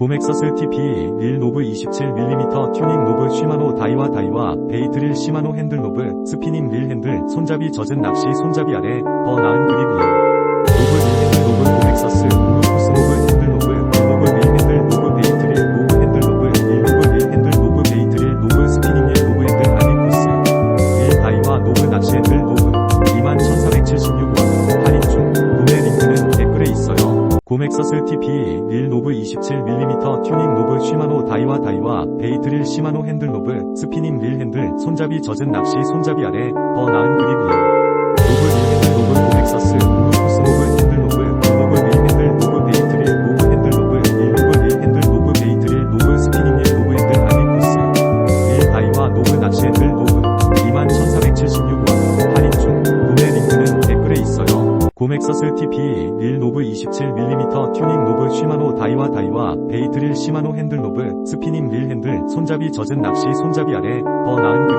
고맥서스 TP 1 노브 27mm 튜닝 노브 쉬마노 다이와 다이와 베이트릴 시마노 핸들 노브 스피닝 릴 핸들 손잡이 젖은 낚시 손잡이 아래 더 나은 그립 릴 고맥서스 TP 1 노브 27mm 튜닝 노브 쉬마노 다이와 다이와 베이트릴 시마노 핸들 노브 스피닝 릴 핸들 손잡이 젖은 낚시 손잡이 아래 더 나은 그립 릴 노브 릴 핸들 노브 고맥서스 우루쿠스 노브 핸들 노브 노브 릴 핸들 노브 베이트릴 노브 핸들 노브 릴 노브 릴 핸들 노브 베이트릴 노브 스피닝 릴 노브 핸들 아디쿠스 릴 다이와 노브 낚시 핸들 노브 있어요. 고맥서스 TP 1 노브 27mm 튜닝 노브 쉬마노 다이와 다이와 베이트릴 시마노 핸들 노브 스피닝 릴 핸들 손잡이 젖은 낚시 손잡이 아래 더 나은 그립